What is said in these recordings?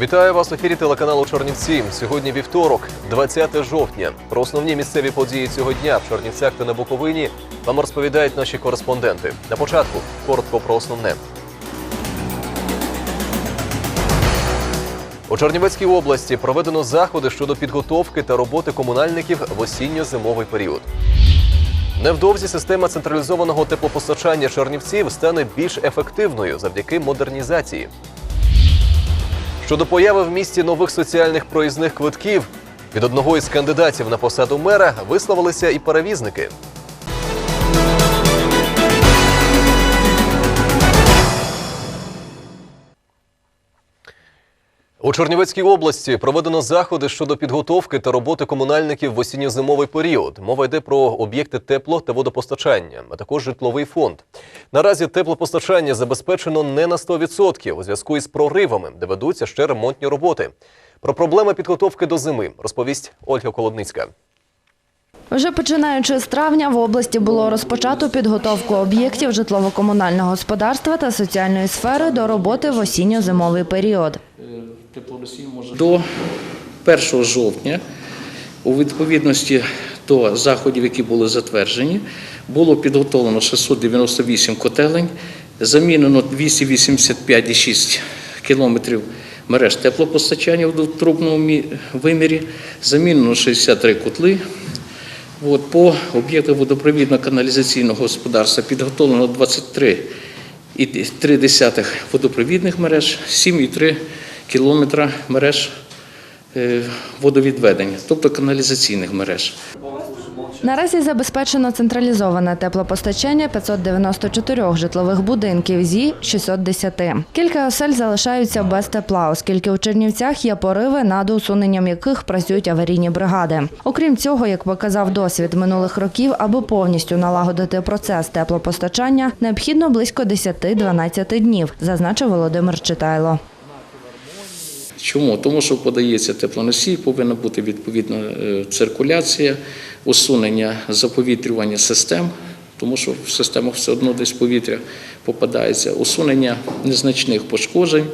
Вітаю вас в ефірі телеканалу Чорнівці. Сьогодні вівторок, 20 жовтня. Про основні місцеві події цього дня в Чорнівцях та на Буковині вам розповідають наші кореспонденти. На початку коротко про основне. У Чернівецькій області проведено заходи щодо підготовки та роботи комунальників в осінньо-зимовий період. Невдовзі система централізованого теплопостачання Чернівців стане більш ефективною завдяки модернізації. Щодо появи в місті нових соціальних проїзних квитків, від одного із кандидатів на посаду мера висловилися і перевізники. У Чернівецькій області проведено заходи щодо підготовки та роботи комунальників в осінньо-зимовий період. Мова йде про об'єкти тепло та водопостачання, а також житловий фонд. Наразі теплопостачання забезпечено не на 100% у зв'язку із проривами, де ведуться ще ремонтні роботи. Про проблеми підготовки до зими розповість Ольга Колодницька. Вже починаючи з травня в області було розпочато підготовку об'єктів житлово-комунального господарства та соціальної сфери до роботи в осінньо-зимовий період. До 1 жовтня, у відповідності до заходів, які були затверджені, було підготовлено 698 котелень, замінено 285,6 кілометрів мереж теплопостачання в двотрубному мі- вимірі, замінено 63 котли. От, по об'єктах водопровідно-каналізаційного господарства підготовлено 23,3 водопровідних мереж, 7,3 кілометра мереж е, водовідведення, тобто каналізаційних мереж. Наразі забезпечено централізоване теплопостачання 594 житлових будинків зі 610. Кілька осель залишаються без тепла, оскільки у Чернівцях є пориви, над усуненням яких працюють аварійні бригади. Окрім цього, як показав досвід минулих років, аби повністю налагодити процес теплопостачання, необхідно близько 10-12 днів, зазначив Володимир Читайло. Чому? Тому що подається теплоносій, повинна бути відповідна е, циркуляція, усунення заповітрювання систем, тому що в системах все одно десь повітря попадається, усунення незначних пошкоджень,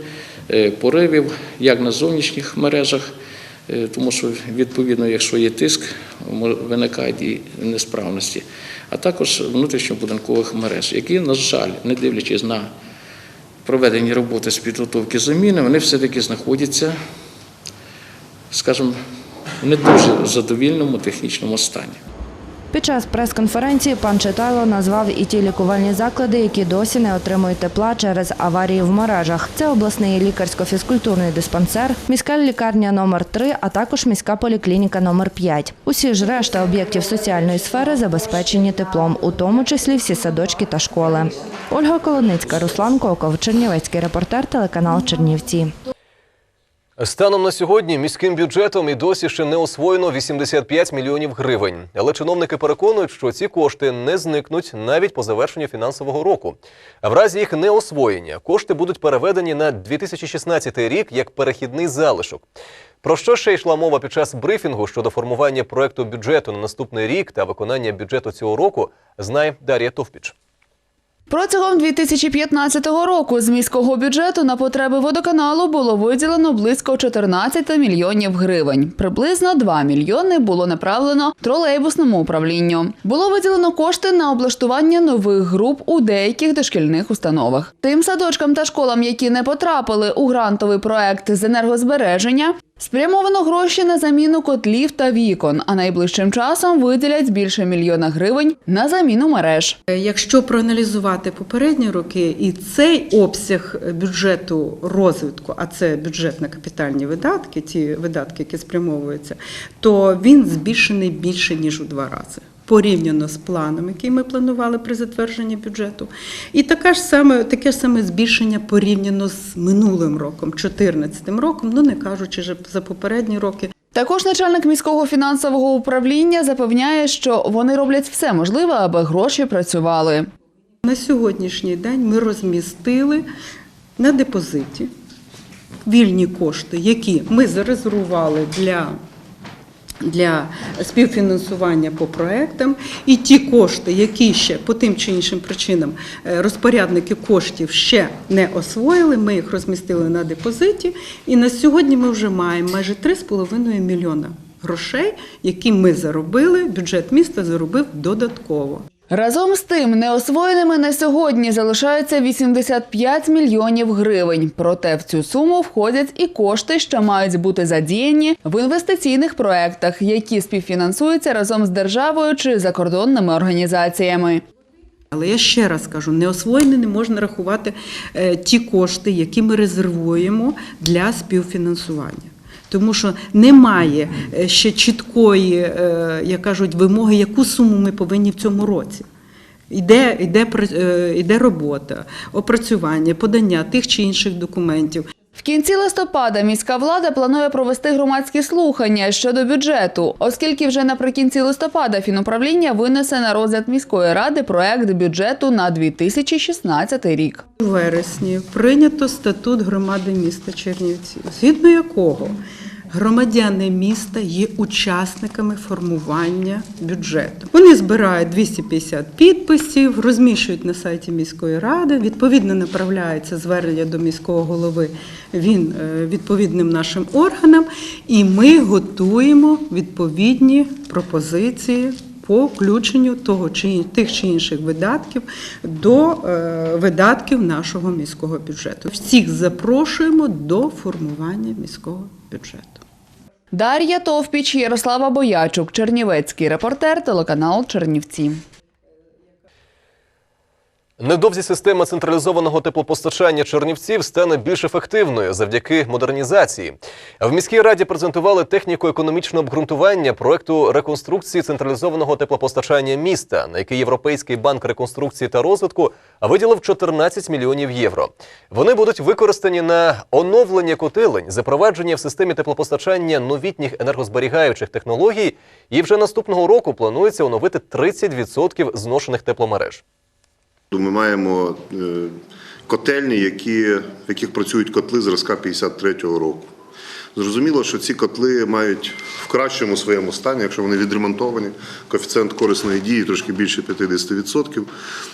е, поривів, як на зовнішніх мережах, е, тому що відповідно, якщо є тиск, виникають і несправності, а також внутрішньобудинкових мереж, які, на жаль, не дивлячись на проведені роботи з підготовки заміни, вони все-таки знаходяться, скажімо, в не дуже задовільному технічному стані. Під час прес-конференції пан Читайло назвав і ті лікувальні заклади, які досі не отримують тепла через аварії в мережах. Це обласний лікарсько-фізкультурний диспансер, міська лікарня номер 3 а також міська поліклініка номер 5 Усі ж решта об'єктів соціальної сфери забезпечені теплом, у тому числі всі садочки та школи. Ольга Колодницька, Руслан Коков, Чернівецький репортер, телеканал Чернівці. Станом на сьогодні міським бюджетом і досі ще не освоєно 85 мільйонів гривень. Але чиновники переконують, що ці кошти не зникнуть навіть по завершенню фінансового року. А в разі їх неосвоєння кошти будуть переведені на 2016 рік як перехідний залишок. Про що ще йшла мова під час брифінгу щодо формування проекту бюджету на наступний рік та виконання бюджету цього року, знає Дар'я Товпіч. Протягом 2015 року з міського бюджету на потреби водоканалу було виділено близько 14 мільйонів гривень. Приблизно 2 мільйони було направлено тролейбусному управлінню. Було виділено кошти на облаштування нових груп у деяких дошкільних установах. Тим садочкам та школам, які не потрапили у грантовий проект з енергозбереження, Спрямовано гроші на заміну котлів та вікон, а найближчим часом виділять більше мільйона гривень на заміну мереж. Якщо проаналізувати попередні роки і цей обсяг бюджету розвитку, а це бюджет на капітальні видатки, ті видатки, які спрямовуються, то він збільшений більше ніж у два рази. Порівняно з планом, який ми планували при затвердженні бюджету, і така ж саме таке ж саме збільшення порівняно з минулим роком, 2014 роком, ну не кажучи вже за попередні роки. Також начальник міського фінансового управління запевняє, що вони роблять все можливе, аби гроші працювали. На сьогоднішній день ми розмістили на депозиті вільні кошти, які ми зарезервували для для співфінансування по проектам, і ті кошти, які ще по тим чи іншим причинам е, розпорядники коштів ще не освоїли, ми їх розмістили на депозиті. І на сьогодні ми вже маємо майже 3,5 мільйона грошей, які ми заробили. Бюджет міста заробив додатково. Разом з тим, неосвоєними на сьогодні залишаються 85 мільйонів гривень. Проте в цю суму входять і кошти, що мають бути задіяні в інвестиційних проектах, які співфінансуються разом з державою чи закордонними організаціями. Але я ще раз кажу, неосвоєні не можна рахувати е, ті кошти, які ми резервуємо для співфінансування. Тому що немає е, ще чіткої, е, як кажуть, вимоги, яку суму ми повинні в цьому році. Йде, йде, пр- е, робота, опрацювання, подання тих чи інших документів. В кінці листопада міська влада планує провести громадські слухання щодо бюджету, оскільки вже наприкінці листопада фінуправління винесе на розгляд міської ради проект бюджету на 2016 рік. У вересні прийнято статут громади міста Чернівці, згідно якого громадяни міста є учасниками формування бюджету. Вони збирають 250 підписів, розміщують на сайті міської ради. Відповідно, направляється звернення до міського голови він е, відповідним нашим органам, і ми готуємо відповідні пропозиції по включенню того чи тих чи інших видатків до е, видатків нашого міського бюджету. Всіх запрошуємо до формування міського бюджету. Дар'я Товпіч, Ярослава Боячук, Чернівецький репортер, телеканал Чернівці. Невдовзі система централізованого теплопостачання Чернівців стане більш ефективною завдяки модернізації. В міській раді презентували техніко-економічне обґрунтування проекту реконструкції централізованого теплопостачання міста, на який Європейський банк реконструкції та розвитку виділив 14 мільйонів євро. Вони будуть використані на оновлення котелень, запровадження в системі теплопостачання новітніх енергозберігаючих технологій. І вже наступного року планується оновити 30% зношених тепломереж. Ми маємо е, котельні, які, в яких працюють котли зразка 53-го року. Зрозуміло, що ці котли мають в кращому своєму стані, якщо вони відремонтовані, коефіцієнт корисної дії трошки більше 50%.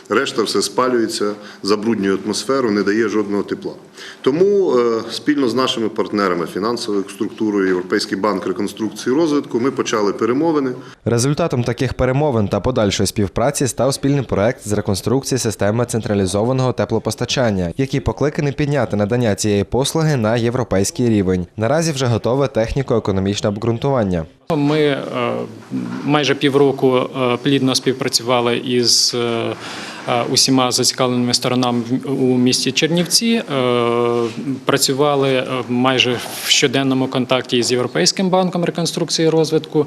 Решта все спалюється, забруднює атмосферу, не дає жодного тепла. Тому е, спільно з нашими партнерами, фінансовою структурою, Європейський банк реконструкції і розвитку, ми почали перемовини. Результатом таких перемовин та подальшої співпраці став спільний проект з реконструкції системи централізованого теплопостачання, який покликаний підняти надання цієї послуги на європейський рівень. Наразі вже готове техніко-економічне обґрунтування. Ми е, майже півроку е, плідно співпрацювали із е, усіма зацікавленими сторонами у місті Чернівці. Працювали майже в щоденному контакті з Європейським банком реконструкції і розвитку.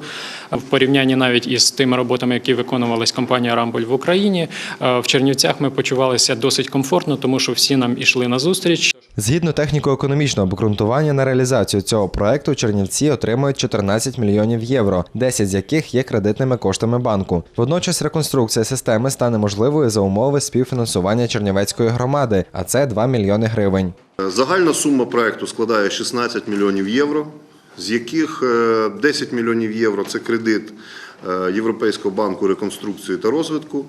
В порівнянні навіть із тими роботами, які виконувалась компанія Рамболь в Україні. В Чернівцях ми почувалися досить комфортно, тому що всі нам ішли на зустріч. Згідно техніко-економічного обґрунтування на реалізацію цього проекту Чернівці отримують 14 мільйонів євро, 10 з яких є кредитними коштами банку. Водночас реконструкція системи стане можливою за умови співфінансування Чернівецької громади, а це 2 мільйони гривень. Загальна сума проекту складає 16 мільйонів євро, з яких е, 10 мільйонів євро це кредит е, Європейського банку реконструкції та розвитку.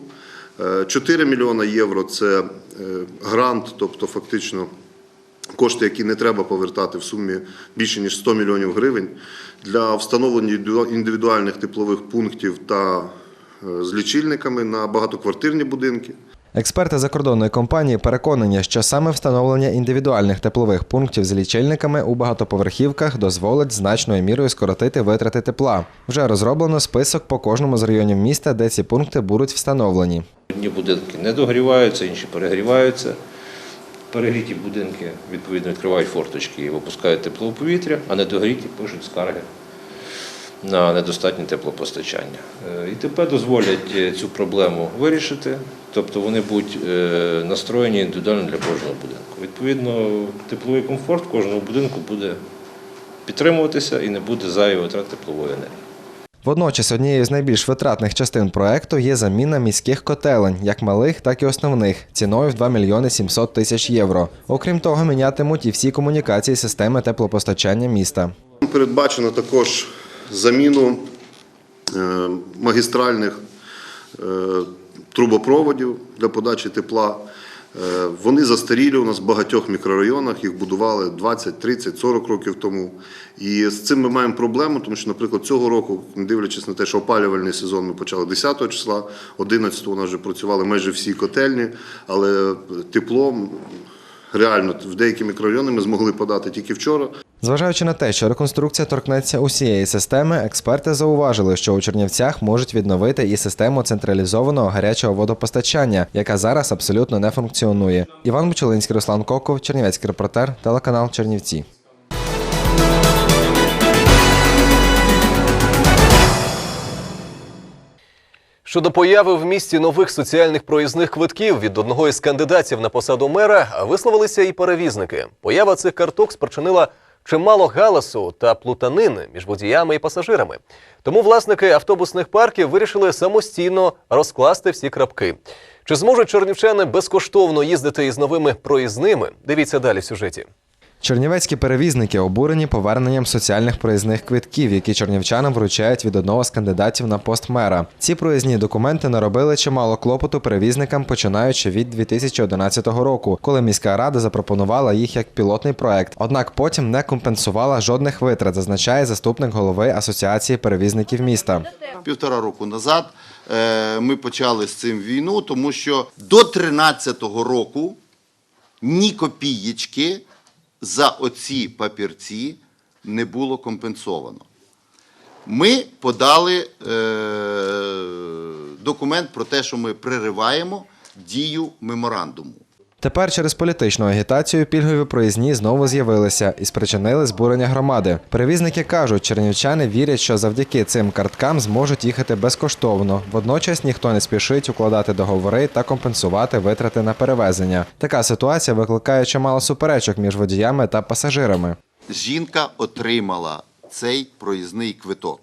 Е, 4 мільйона євро це е, грант, тобто фактично кошти, які не треба повертати в сумі більше ніж 100 мільйонів гривень для встановлення індивідуальних теплових пунктів та е, з лічильниками на багатоквартирні будинки. Експерти закордонної компанії переконані, що саме встановлення індивідуальних теплових пунктів з лічильниками у багатоповерхівках дозволить значною мірою скоротити витрати тепла. Вже розроблено список по кожному з районів міста, де ці пункти будуть встановлені. Одні будинки не догріваються, інші перегріваються. Перегріті будинки відповідно відкривають форточки і випускають теплове повітря, а недогріті пишуть скарги на недостатнє теплопостачання. Е, І ТП дозволять е, цю проблему вирішити, тобто вони будуть е, настроєні індивідуально для кожного будинку. Відповідно, тепловий комфорт кожного будинку буде підтримуватися і не буде зайвої витрат теплової енергії. Водночас однією з найбільш витратних частин проекту є заміна міських котелень, як малих, так і основних, ціною в 2 мільйони 700 тисяч євро. Окрім того, мінятимуть і всі комунікації системи теплопостачання міста. Передбачено також заміну е, магістральних е, трубопроводів для подачі тепла. Е, Вони застарілі у нас в багатьох мікрорайонах, їх будували 20, 30, 40 років тому. І з цим ми маємо проблему, тому що, наприклад, цього року, не дивлячись на те, що опалювальний сезон ми почали 10 числа, 11 у нас вже працювали майже всі котельні, але тепло реально в деякі мікрорайони ми змогли подати тільки вчора. Зважаючи на те, що реконструкція торкнеться усієї системи, експерти зауважили, що у Чернівцях можуть відновити і систему централізованого гарячого водопостачання, яка зараз абсолютно не функціонує. Іван Бучелинський, Руслан Коков, Чернівецький репортер, телеканал Чернівці. Щодо появи в місті нових соціальних проїзних квитків від одного із кандидатів на посаду мера висловилися і перевізники. Поява цих карток спричинила чимало галасу та плутанини між водіями і пасажирами. Тому власники автобусних парків вирішили самостійно розкласти всі крапки. Чи зможуть чернівчани безкоштовно їздити із новими проїзними? Дивіться далі в сюжеті. Чернівецькі перевізники обурені поверненням соціальних проїзних квитків, які чернівчанам вручають від одного з кандидатів на пост мера. Ці проїзні документи наробили чимало клопоту перевізникам, починаючи від 2011 року, коли міська рада запропонувала їх як пілотний проект. Однак потім не компенсувала жодних витрат, зазначає заступник голови асоціації перевізників міста. Півтора року назад е, ми почали з цим війну, тому що до 2013 року ні копієчки за оці папірці не було компенсовано. Ми подали е, документ про те, що ми пририваємо дію меморандуму. Тепер через політичну агітацію пільгові проїзні знову з'явилися і спричинили збурення громади. Перевізники кажуть, чернівчани вірять, що завдяки цим карткам зможуть їхати безкоштовно. Водночас ніхто не спішить укладати договори та компенсувати витрати на перевезення. Така ситуація викликає чимало суперечок між водіями та пасажирами. Жінка отримала цей проїзний квиток.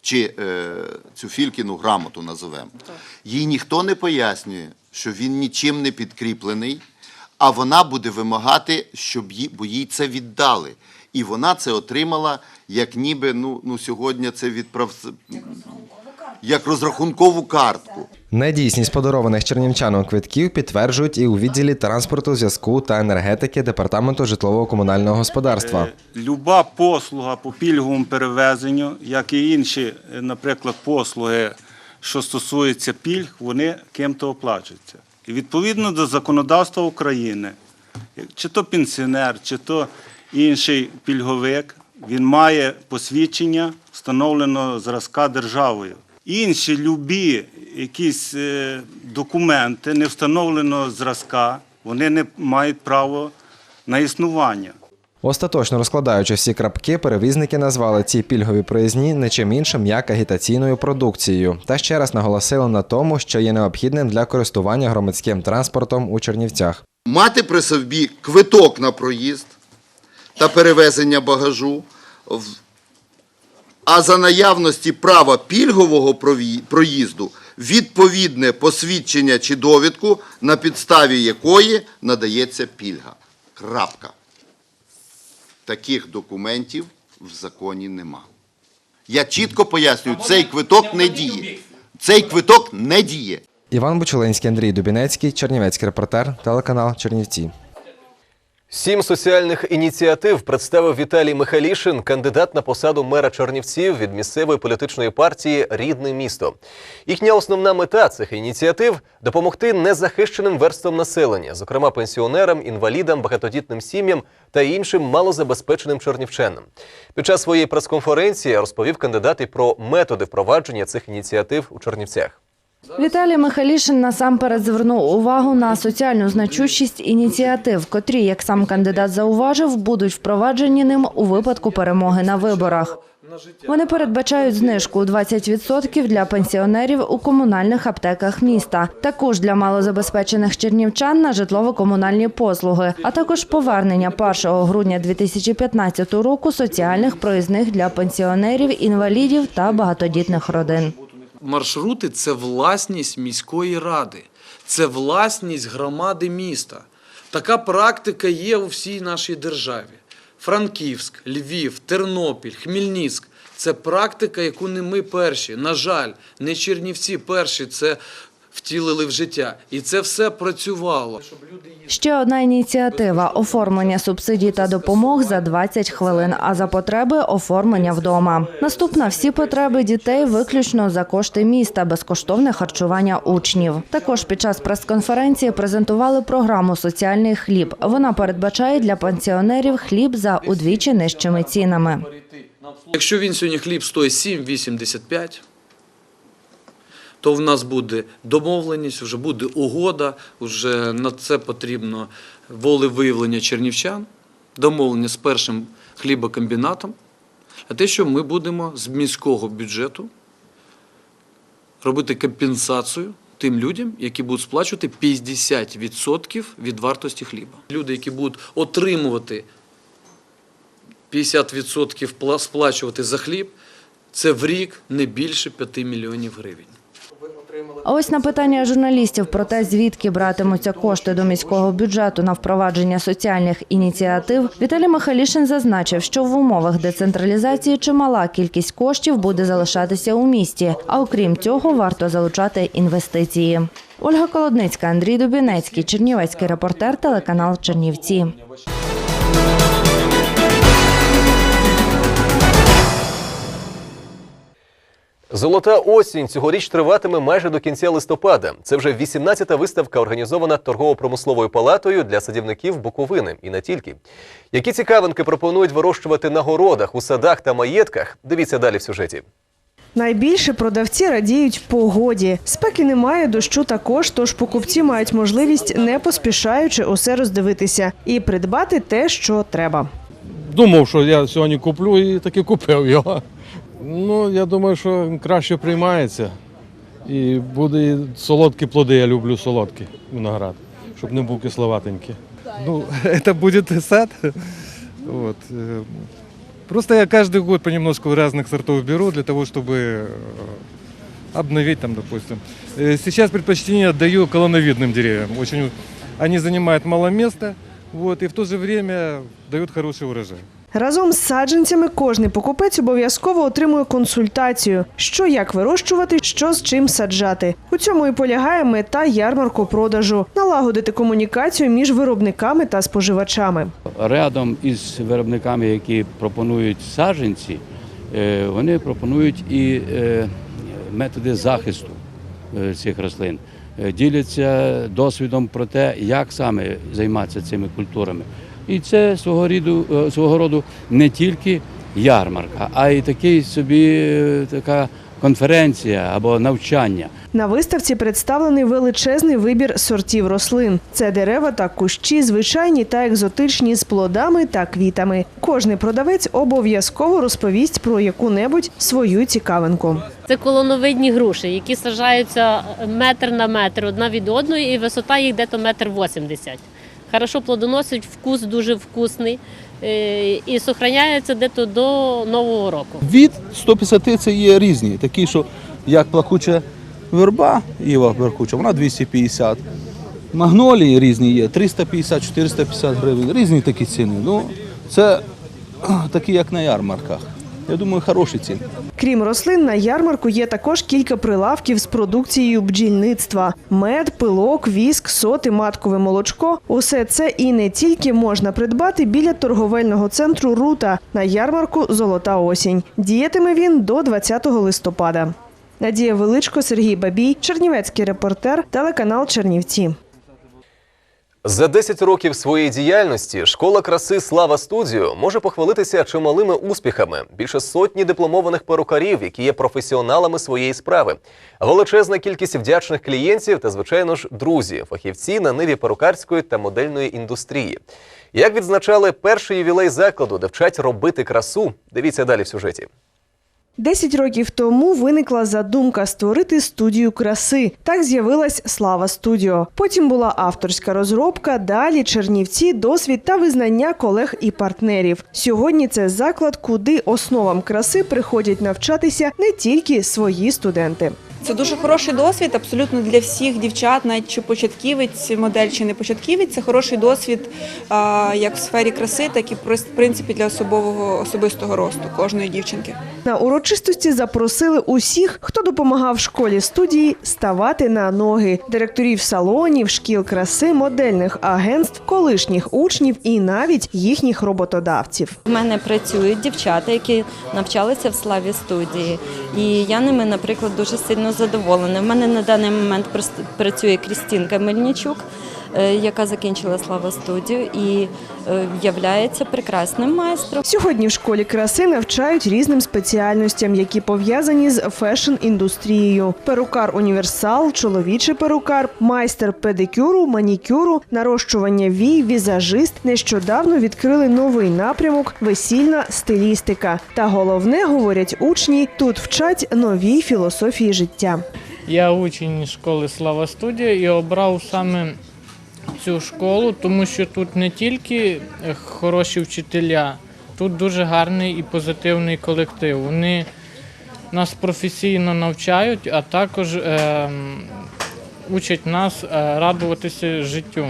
Чи е, цю фількіну грамоту називемо. Їй ніхто не пояснює, що він нічим не підкріплений, а вона буде вимагати, щоб їй, бо їй це віддали. І вона це отримала, як ніби ну, ну сьогодні це відправ... як розрахункову картку. Недійсність подарованих чернівчанам квитків підтверджують і у відділі транспорту, зв'язку та енергетики департаменту житлово-комунального господарства. Е, Люба послуга по пільговому перевезенню, як і інші, е, наприклад, послуги, що стосуються пільг, вони ким-то оплачуються. І відповідно до законодавства України, чи то пенсіонер, чи то інший пільговик, він має посвідчення встановленого зразка державою. Інші любі якісь е, документи не встановленого зразка, вони не мають право на існування. Остаточно розкладаючи всі крапки, перевізники назвали ці пільгові проїзні не чим іншим як агітаційною продукцією. Та ще раз наголосили на тому, що є необхідним для користування громадським транспортом у Чернівцях. мати при собі квиток на проїзд та перевезення багажу, а за наявності права пільгового проїзду відповідне посвідчення чи довідку, на підставі якої надається пільга. Крапка. Таких документів в законі нема. Я чітко пояснюю, цей квиток не діє. Цей квиток не діє. Іван Бучулинський, Андрій Дубінецький, Чернівецький репортер, телеканал Чернівці. Сім соціальних ініціатив представив Віталій Михайлішин, кандидат на посаду мера Чернівців від місцевої політичної партії Рідне місто. Їхня основна мета цих ініціатив допомогти незахищеним верствам населення, зокрема пенсіонерам, інвалідам, багатодітним сім'ям та іншим малозабезпеченим чернівчанам. Під час своєї прес-конференції розповів кандидат і про методи впровадження цих ініціатив у Чернівцях. Віталій Михайлішин насамперед звернув увагу на соціальну значущість ініціатив, котрі, як сам кандидат зауважив, будуть впроваджені ним у випадку перемоги на виборах. Вони передбачають знижку у 20% для пенсіонерів у комунальних аптеках міста, також для малозабезпечених чернівчан на житлово-комунальні послуги, а також повернення 1 грудня 2015 року соціальних проїзних для пенсіонерів, інвалідів та багатодітних родин. Маршрути це власність міської ради, це власність громади міста. Така практика є у всій нашій державі. Франківськ, Львів, Тернопіль, Хмельницьк. Це практика, яку не ми перші. На жаль, не Чернівці перші це втілили в життя. І це все працювало. Ще одна ініціатива оформлення субсидій та допомог за 20 хвилин, а за потреби оформлення вдома. Наступна всі потреби дітей виключно за кошти міста, безкоштовне харчування учнів. Також під час прес-конференції презентували програму Соціальний хліб. Вона передбачає для пенсіонерів хліб за удвічі нижчими цінами. Якщо він сьогодні хліб стоїть 7,85, то в нас буде домовленість, вже буде угода, вже на це потрібно волевиявлення чернівчан, домовлення з першим хлібокомбінатом, а те, що ми будемо з міського бюджету робити компенсацію тим людям, які будуть сплачувати 50% від вартості хліба. Люди, які будуть отримувати 50% сплачувати за хліб, це в рік не більше 5 мільйонів гривень. А ось на питання журналістів про те, звідки братимуться кошти до міського бюджету на впровадження соціальних ініціатив, Віталій Михайлішин зазначив, що в умовах децентралізації чимала кількість коштів буде залишатися у місті. А окрім цього, варто залучати інвестиції. Ольга Колодницька, Андрій Дубінецький, Чернівецький репортер, телеканал Чернівці. Золота осінь цьогоріч триватиме майже до кінця листопада. Це вже 18-та виставка, організована торгово-промисловою палатою для садівників Буковини і не тільки. Які цікавинки пропонують вирощувати на городах, у садах та маєтках? Дивіться далі в сюжеті. Найбільше продавці радіють погоді. Спеки немає, дощу також, тож покупці мають можливість, не поспішаючи, усе роздивитися і придбати те, що треба. Думав, що я сьогодні куплю і таки купив його. Ну, я думаю, що краще приймається. І буде і солодкі плоди, я люблю солодкі виноград, щоб не був кисловатенький. Ну, это будет сад. Вот. э, Просто я каждый год понемножку разных сортов беру для того, чтобы э, обновить там, допустим. Э, Сейчас предпочтение отдаю колоновидным деревьям. Очень они занимают мало места, вот, и в то же время дают хороший урожай. Разом з саджанцями кожний покупець обов'язково отримує консультацію, що як вирощувати, що з чим саджати. У цьому і полягає мета ярмарку продажу налагодити комунікацію між виробниками та споживачами. Рядом із виробниками, які пропонують саджанці, е, вони пропонують і е, методи захисту е, цих рослин. Діляться досвідом про те, як саме займатися цими культурами. І це свого роду, е, свого роду не тільки ярмарка, а й такий собі е, така конференція або навчання. На виставці представлений величезний вибір сортів рослин. Це дерева та кущі, звичайні та екзотичні з плодами та квітами. Кожний продавець обов'язково розповість про яку-небудь свою цікавинку. Це колоновидні груші, які саджаються метр на метр одна від одної, і висота їх дето метр вісімдесят. Хорошо плодоносить, вкус дуже вкусний е, і зберігається дето до Нового року. Від 150 це є різні, такі, що як плакуча верба, Іва Беркуча, вона 250. Магнолії різні є, 350-450 гривень, різні такі ціни. Ну, це такі, як на ярмарках. Я думаю, хороші ціни. Крім рослин, на ярмарку є також кілька прилавків з продукцією бджільництва: мед, пилок, віск, соти, маткове молочко. Усе це і не тільки можна придбати біля торговельного центру Рута на ярмарку Золота осінь. Діятиме він до 20 листопада. Надія Величко, Сергій Бабій, Чернівецький репортер, телеканал Чернівці. За 10 років своєї діяльності школа краси Слава Студіо може похвалитися чималими успіхами. Більше сотні дипломованих перукарів, які є професіоналами своєї справи, величезна кількість вдячних клієнтів та, звичайно ж, друзі, фахівці на ниві перукарської та модельної індустрії. Як відзначали перший ювілей закладу, де вчать робити красу, дивіться далі в сюжеті. Десять років тому виникла задумка створити студію краси. Так з'явилась Слава Студіо. Потім була авторська розробка, далі Чернівці, досвід та визнання колег і партнерів. Сьогодні це заклад, куди основам краси приходять навчатися не тільки свої студенти. Це дуже хороший досвід, абсолютно для всіх дівчат, навіть чи початківець, модель чи не початківець. Це хороший досвід як в сфері краси, так і в принципі для особового особистого росту кожної дівчинки. На урочистості запросили усіх, хто допомагав школі студії ставати на ноги: директорів салонів, шкіл краси, модельних агентств, колишніх учнів і навіть їхніх роботодавців. У мене працюють дівчата, які навчалися в славі студії, і я ними, наприклад, дуже сильно задоволена. У мене на даний момент працює Крістінка Мельничук, яка закінчила слава студію і е, являється прекрасним майстром. Сьогодні в школі краси навчають різним спеціальностям, які пов'язані з фешн-індустрією: перукар універсал, чоловічий перукар, майстер педикюру, манікюру, нарощування вій, візажист. Нещодавно відкрили новий напрямок весільна стилістика. Та головне, говорять учні, тут вчать новій філософії життя. Я учень школи Слава Студія і обрав саме цю школу, тому що тут не тільки е, хороші вчителя, тут дуже гарний і позитивний колектив. Вони нас професійно навчають, а також е, учать нас е, радуватися життю.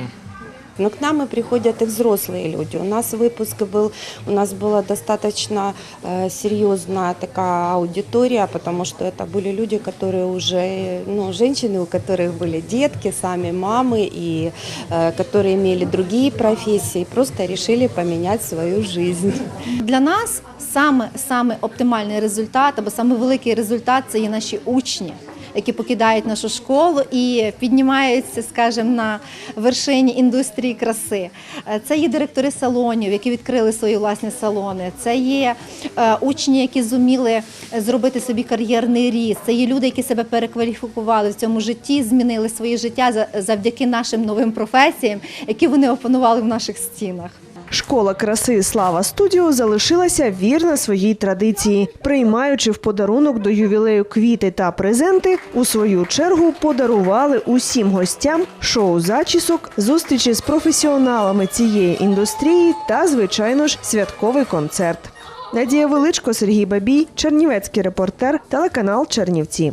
Но к нам и приходят и взрослые люди. У нас выпуск был, у нас была достаточно э, серьезная такая аудитория, потому что это были люди, которые уже, ну, женщины, у которых были детки, сами мамы, и э, которые имели другие профессии, просто решили поменять свою жизнь. Для нас саме, саме оптимальний результат або саме великий результат це є наші учні. Які покидають нашу школу і піднімаються, скажімо, на вершині індустрії краси. Е, Це є директори салонів, які відкрили свої власні салони. Це є е, учні, які зуміли зробити собі кар'єрний ріст. Це є люди, які себе перекваліфікували в цьому житті, змінили своє життя завдяки нашим новим професіям, які вони опанували в наших стінах. Школа краси Слава Студіо залишилася вірна своїй традиції, приймаючи в подарунок до ювілею квіти та презенти. У свою чергу подарували усім гостям шоу зачісок, зустрічі з професіоналами цієї індустрії та, звичайно ж, святковий концерт. Надія Величко, Сергій Бабій, Чернівецький репортер, телеканал Чернівці.